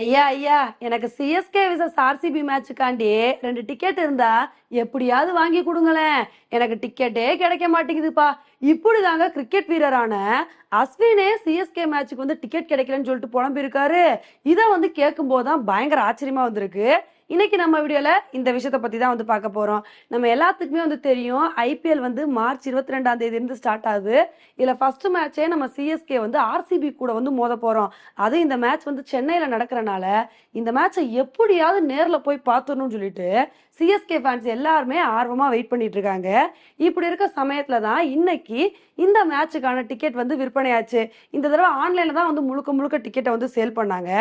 ஐயா ஐயா எனக்கு சிஎஸ்கே விசஸ் ஆர்சிபி மேட்சுக்காண்டி ரெண்டு டிக்கெட் இருந்தா எப்படியாவது வாங்கி கொடுங்களேன். எனக்கு டிக்கெட்டே கிடைக்க மாட்டேங்குதுப்பா. இப்படி தாங்க கிரிக்கெட் வீரரான அஸ்வினே சிஎஸ்கே மேட்சுக்கு வந்து டிக்கெட் கிடைக்கலன்னு சொல்லிட்டு புலம்பிருக்காரு இதை வந்து கேட்கும் போதுதான் பயங்கர ஆச்சரியமா வந்திருக்கு. இன்னைக்கு நம்ம வீடியோல இந்த விஷயத்தை பத்தி தான் வந்து பார்க்க போறோம். நம்ம எல்லாத்துக்குமே வந்து தெரியும் ஐபிஎல் வந்து மார்ச் இருபத்தி ரெண்டாம் தேதி இருந்து ஸ்டார்ட் ஆகுது. இதுல ஃபர்ஸ்ட் மேட்சே நம்ம சிஎஸ்கே வந்து ஆர்சிபி கூட வந்து மோத போறோம். அது இந்த மேட்ச் வந்து சென்னையில நடக்கிறனால இந்த மேட்சை எப்படியாவது நேர்ல போய் பார்த்துடணும்னு சொல்லிட்டு சிஎஸ்கே ஃபேன்ஸ் எல்லாருமே ஆர்வமா வெயிட் பண்ணிட்டு இருக்காங்க. இப்படி இருக்க சமயத்துல தான் இன்னைக்கு இந்த மேட்சுக்கான டிக்கெட் வந்து விற்பனையாச்சு. இந்த தடவை ஆன்லைன்ல தான் வந்து முழுக்க முழுக்க டிக்கெட்டை வந்து சேல் பண்ணாங்க.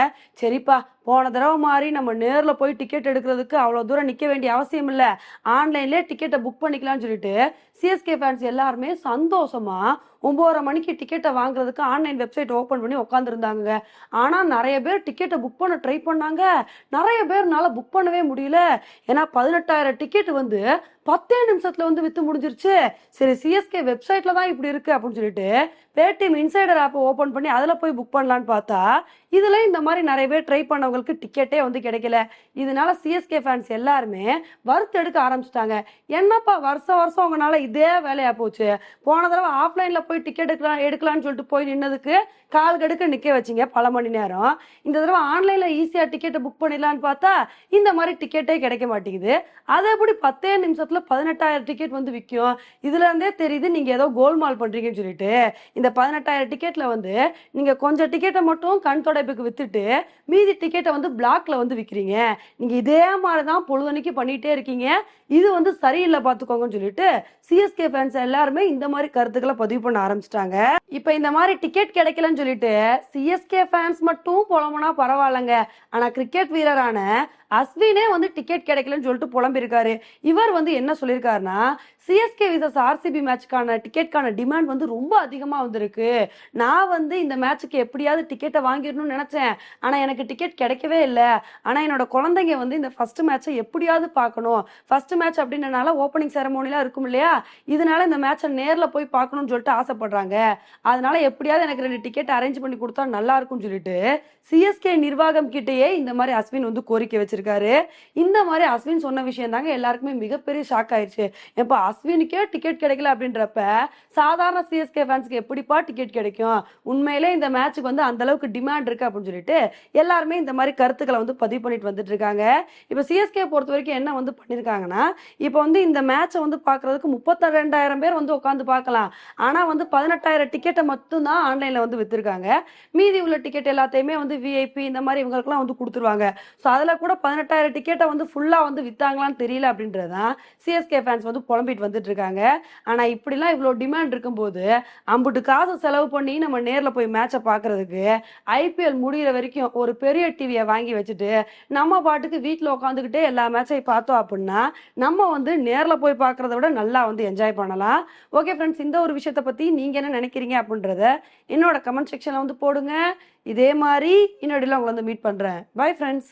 சரிப்பா போன தடவை மாதிரி நம்ம நேர்ல போய் டிக்கெட் எடுக்கிறதுக்கு அவ்வளோ தூரம் நிற்க வேண்டிய அவசியம் இல்லை ஆன்லைன்லேயே டிக்கெட்டை புக் பண்ணிக்கலாம்னு சொல்லிட்டு சிஎஸ்கே ஃபேன்ஸ் எல்லாருமே சந்தோஷமா ஒம்போதரை மணிக்கு டிக்கெட்டை வாங்குறதுக்கு ஆன்லைன் வெப்சைட் ஓப்பன் பண்ணி உட்காந்துருந்தாங்க ஆனால் நிறைய பேர் டிக்கெட்டை புக் பண்ண ட்ரை பண்ணாங்க. நிறைய பேர்னால புக் பண்ணவே முடியல. ஏன்னா பதினெட்டாயிரம் டிக்கெட் வந்து பத்தே நிமிஷத்தில் வந்து விற்று முடிஞ்சிருச்சு. சரி சிஎஸ்கே வெப்சைட்டில் தான் இப்படி இருக்கு அப்படின்னு சொல்லிட்டு பேடிஎம் இன்சைடர் ஆப்பை ஓப்பன் பண்ணி அதில் போய் புக் பண்ணலான்னு பார்த்தா இதில் இந்த மாதிரி நிறைய பேர் ட்ரை பண்ணவங்களுக்கு டிக்கெட்டே வந்து கிடைக்கல. இதனால சிஎஸ்கே ஃபேன்ஸ் எல்லாருமே வறுத்து எடுக்க ஆரம்பிச்சிட்டாங்க. என்னப்பா வருஷம் வருஷம் உங்களால இதே வேலையா போச்சு. போன தடவை ஆஃப்லைன்ல போய் டிக்கெட் எடுக்கலாம் எடுக்கலாம்னு சொல்லிட்டு போய் நின்னதுக்கு கால் கடுக்க நிக்க வச்சீங்க பல மணி நேரம். இந்த தடவை ஆன்லைன்ல ஈஸியா டிக்கெட்டை புக் பண்ணிடலான்னு பார்த்தா இந்த மாதிரி டிக்கெட்டே கிடைக்க மாட்டேங்குது. அதை எப்படி பத்தே நிமிஷத்துல பதினெட்டாயிரம் டிக்கெட் வந்து விற்கும் இதுல இருந்தே தெரியுது நீங்க ஏதோ கோல்மால் பண்றீங்கன்னு சொல்லிட்டு. இந்த பதினெட்டாயிரம் டிக்கெட்ல வந்து நீங்க கொஞ்சம் டிக்கெட்டை மட்டும் கண் தொடைப்புக்கு வித்துட்டு மீதி டிக்கெட்டை வந்து பிளாக்ல வந்து விற்கிறீங்க நீங்க இதே மாதிரி தான் பொழுதனைக்கு பண்ணிட்டே இருக்கீங்க. இது வந்து சரியில்லை பார்த்துக்கோங்கன்னு சொல்லிட்டு சிஎஸ்கே ஃபேன்ஸ் எல்லாருமே இந்த மாதிரி கருத்துக்களை பதிவு பண்ண ஆரம்பிச்சிட்டாங்க. இப்போ இந்த மாதிரி டிக்கெட் கிடைக்கலன்னு சொல்லிட்டு சிஎஸ்கே ஃபேன்ஸ் மட்டும் புலம்புனா பரவாயில்லைங்க. ஆனா கிரிக்கெட் வீரரான அஸ்வினே வந்து டிக்கெட் கிடைக்கலன்னு சொல்லிட்டு புலம்பிருக்காரு இவர் வந்து என்ன சொல்லியிருக்காருன்னா சிஎஸ்கே விசஸ் ஆர்சிபி மேட்ச்க்கான டிக்கெட்கான டிமாண்ட் வந்து ரொம்ப அதிகமாக வந்திருக்கு. நான் வந்து இந்த மேட்ச்சுக்கு எப்படியாவது டிக்கெட்டை வாங்கிடணும்னு நினச்சேன். ஆனால் எனக்கு டிக்கெட் கிடைக்கவே இல்லை. ஆனால் என்னோட குழந்தைங்க வந்து இந்த ஃபர்ஸ்ட் மேட்ச்சை எப்படியாவது பார்க்கணும். ஃபர்ஸ்ட் மேட்ச் அப்படின்றனால ஓப்பனிங் செரமோனிலாம் இருக்கும் இல்லையா? இதனால இந்த மேட்சை நேரில் போய் பார்க்கணும்னு சொல்லிட்டு ஆசைப்படுறாங்க. அதனால எப்படியாவது எனக்கு ரெண்டு டிக்கெட் அரேஞ்ச் பண்ணி கொடுத்தா நல்லா இருக்கும்னு சொல்லிட்டு சிஎஸ்கே நிர்வாகம் கிட்டேயே இந்த மாதிரி அஸ்வின் வந்து கோரிக்கை வச்சிருக்காரு. இந்த மாதிரி அஸ்வின் சொன்ன விஷயம் தாங்க எல்லாருக்குமே மிகப்பெரிய ஷாக் ஆயிடுச்சு இப்போ அஸ்வினுக்கே டிக்கெட் கிடைக்கல அப்படின்றப்ப சாதாரண சிஎஸ்கே ஃபேன்ஸ்க்கு எப்படிப்பா டிக்கெட் கிடைக்கும்? உண்மையிலே இந்த மேட்ச்சுக்கு வந்து அந்த அளவுக்கு டிமாண்ட் இருக்கு அப்படின்னு சொல்லிட்டு எல்லாருமே இந்த மாதிரி கருத்துக்களை வந்து பதிவு பண்ணிட்டு வந்துட்டு இருக்காங்க. இப்போ சிஎஸ்கே பொறுத்த வரைக்கும் என்ன வந்து பண்ணியிருக்காங்கன்னா இப்போ வந்து இந்த மேட்சை வந்து பார்க்கறதுக்கு முப்பத்தி ரெண்டாயிரம் பேர் வந்து உட்காந்து பார்க்கலாம். ஆனால் வந்து பதினெட்டாயிரம் டிக்கெட் டிக்கெட்டை மட்டும்தான் ஆன்லைனில் வந்து விற்றுருக்காங்க மீதி உள்ள டிக்கெட் எல்லாத்தையுமே வந்து விஐபி இந்த மாதிரி இவங்களுக்குலாம் வந்து கொடுத்துருவாங்க. ஸோ அதில் கூட பதினெட்டாயிரம் டிக்கெட்டை வந்து ஃபுல்லாக வந்து விற்றாங்களான்னு தெரியல அப்படின்றது தான் சிஎஸ்கே ஃபேன்ஸ் வந்து புலம்பிட்டு வந்துட்டு இருக்காங்க. ஆனால் இப்படிலாம் இவ்வளோ டிமாண்ட் இருக்கும்போது அம்புட்டு காசு செலவு பண்ணி நம்ம நேரில் போய் மேட்சை பார்க்கறதுக்கு ஐபிஎல் முடிகிற வரைக்கும் ஒரு பெரிய டிவியை வாங்கி வச்சுட்டு நம்ம பாட்டுக்கு வீட்டில் உட்காந்துக்கிட்டே எல்லா மேட்சையும் பார்த்தோம் அப்படின்னா நம்ம வந்து நேரில் போய் பார்க்கறத விட நல்லா வந்து என்ஜாய் பண்ணலாம். ஓகே ஃப்ரெண்ட்ஸ் இந்த ஒரு விஷயத்தை பற்றி நீங்கள் என்ன நினைக்கிறீங்க? அப்படின்றத என்னோட கமெண்ட் செக்ஷனில் வந்து போடுங்க. இதே மாதிரி இன்னொடியில் உங்களை வந்து மீட் பண்ணுறேன் பை ஃப்ரெண்ட்ஸ்